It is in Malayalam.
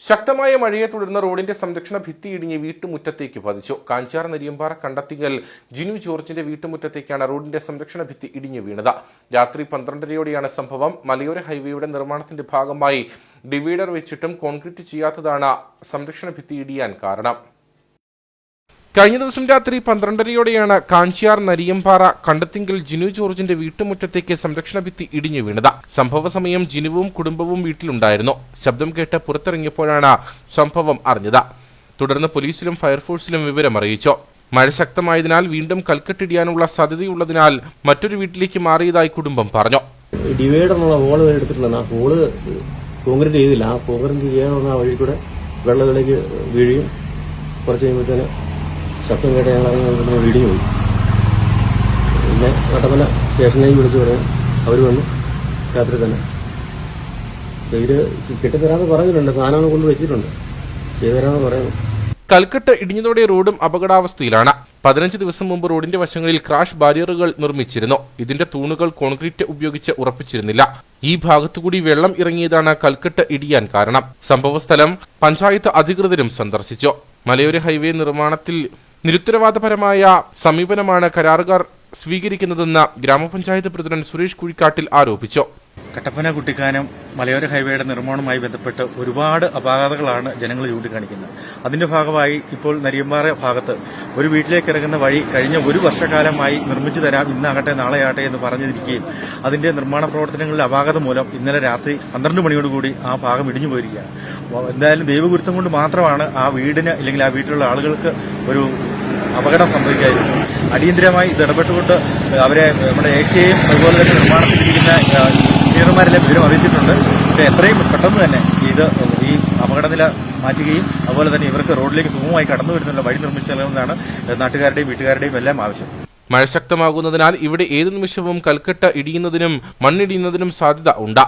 ശക്തമായ മഴയെ തുടർന്ന് റോഡിന്റെ സംരക്ഷണ ഭിത്തി ഇടിഞ്ഞ് വീട്ടുമുറ്റത്തേക്ക് പതിച്ചു. കാഞ്ചാർ നെരിയമ്പാറ കണ്ടത്തിങ്കൽ ജിനു ജോർജിന്റെ വീട്ടുമുറ്റത്തേക്കാണ് റോഡിന്റെ സംരക്ഷണ ഭിത്തി ഇടിഞ്ഞു വീണത്. രാത്രി പന്ത്രണ്ടരയോടെയാണ് സംഭവം. മലയോര ഹൈവേയുടെ നിർമ്മാണത്തിന്റെ ഭാഗമായി ഡിവൈഡർ വെച്ചിട്ടും കോൺക്രീറ്റ് ചെയ്യാത്തതാണ് സംരക്ഷണ ഭിത്തി ഇടിയാൻ കാരണം. കഴിഞ്ഞ ദിവസം രാത്രി പന്ത്രണ്ടരയോടെയാണ് കാഞ്ചിയാർ നരിയമ്പാറ കണ്ടത്തിങ്കിൽ ജിനു ജോർജിന്റെ വീട്ടുമുറ്റത്തേക്ക് സംരക്ഷണ ഭിത്തി ഇടിഞ്ഞു വീണത്. സംഭവ സമയം ജിനുവും കുടുംബവും വീട്ടിലുണ്ടായിരുന്നു. ശബ്ദം കേട്ട് പുറത്തിറങ്ങിയപ്പോഴാണ് സംഭവം അറിഞ്ഞത്. തുടർന്ന് പോലീസിലും ഫയർഫോഴ്സിലും വിവരം അറിയിച്ചു. മഴ ശക്തമായതിനാൽ വീണ്ടും കൽക്കെട്ടിടിയാനുള്ള സാധ്യതയുള്ളതിനാൽ മറ്റൊരു വീട്ടിലേക്ക് മാറിയതായി കുടുംബം പറഞ്ഞു. ആ കോൺക്രീറ്റ് ചെയ്തില്ല. ആ കോൺക്രീറ്റ് ആ വഴി കൂടെ വെള്ളത്തിലേക്ക് വീഴുകയും കുറച്ച് കഴിയുമ്പോഴത്തേന് ശബ്ദം കേട്ട് ഞങ്ങൾ ഇറങ്ങി വീടിന് പോയി പിന്നെ കട്ടപ്പന സ്റ്റേഷനിലേക്ക് വിളിച്ചു പറയാം അവർ വന്നു. രാത്രി തന്നെ. അപ്പൊ കിട്ടിത്തരാന്ന് പറഞ്ഞിട്ടുണ്ട്. സാധനങ്ങൾ കൊണ്ട് വെച്ചിട്ടുണ്ട്. ചെയ്തുതരാന്ന് പറയാം പറയുന്നു. കൽക്കട്ട ഇടിഞ്ഞതോടെ റോഡും അപകടാവസ്ഥയിലാണ്. പതിനഞ്ച് ദിവസം മുമ്പ് റോഡിന്റെ വശങ്ങളിൽ ക്രാഷ് ബാരിയറുകൾ നിർമ്മിച്ചിരുന്നു. ഇതിന്റെ തൂണുകൾ കോൺക്രീറ്റ് ഉപയോഗിച്ച് ഉറപ്പിച്ചിരുന്നില്ല. ഈ ഭാഗത്തുകൂടി വെള്ളം ഇറങ്ങിയതാണ് കൽക്കട്ട ഇടിയാൻ കാരണം. സംഭവസ്ഥലം പഞ്ചായത്ത് അധികൃതരും സന്ദർശിച്ചു. മലയോര ഹൈവേ നിർമ്മാണത്തിൽ നിരുത്തരവാദപരമായ സമീപനമാണ് കരാറുകാർ സ്വീകരിക്കുന്നതെന്ന് ഗ്രാമപഞ്ചായത്ത് പ്രസിഡന്റ് സുരേഷ് കുഴിക്കാട്ടിൽ ആരോപിച്ചു. കട്ടപ്പന കുട്ടിക്കാനം മലയോര ഹൈവേയുടെ നിർമ്മാണവുമായി ബന്ധപ്പെട്ട് ഒരുപാട് അപാകതകളാണ് ജനങ്ങൾ ചൂണ്ടിക്കാണിക്കുന്നത്. അതിന്റെ ഭാഗമായി ഇപ്പോൾ നരിയമ്പാറ ഭാഗത്ത് ഒരു വീട്ടിലേക്ക് ഇറങ്ങുന്ന വഴി കഴിഞ്ഞ ഒരു വർഷക്കാലമായി നിർമ്മിച്ചു തരാം ഇന്നാകട്ടെ നാളെയാകട്ടെ എന്ന് പറഞ്ഞിരിക്കുകയും അതിന്റെ നിർമ്മാണ പ്രവർത്തനങ്ങളിലെ അപാകത മൂലം ഇന്നലെ രാത്രി പന്ത്രണ്ട് മണിയോടുകൂടി ആ ഭാഗം ഇടിഞ്ഞു പോയിരിക്കുകയാണ് എന്തായാലും ദൈവഗുരുത്തം കൊണ്ട് മാത്രമാണ് ആ വീടിന് അല്ലെങ്കിൽ ആ വീട്ടിലുള്ള ആളുകൾക്ക് ഒരു അപകടം സംഭവിക്കായിരുന്നു അടിയന്തിരമായി ഇത് ഇടപെട്ടുകൊണ്ട് അവരെ നമ്മുടെ ഏഷ്യയും അതുപോലെ തന്നെ നിർമ്മാണത്തിലിരിക്കുന്ന എഞ്ചിനീയർമാരെല്ലാം വിവരം അറിയിച്ചിട്ടുണ്ട്. പക്ഷേ എത്രയും പെട്ടെന്ന് തന്നെ ഇത് ഈ അപകടനില മാറ്റുകയും അതുപോലെ തന്നെ ഇവർക്ക് റോഡിലേക്ക് സുഗമമായി കടന്നു വരുന്നുള്ള വഴി നിർമ്മിച്ചു നൽകുന്നതാണ് നാട്ടുകാരുടെയും വീട്ടുകാരുടെയും എല്ലാം ആവശ്യം. മഴ ശക്തമാകുന്നതിനാൽ ഇവിടെ ഏതു നിമിഷവും കൽക്കട്ട ഇടിയുന്നതിനും മണ്ണിടിയുന്നതിനും സാധ്യത ഉണ്ട്.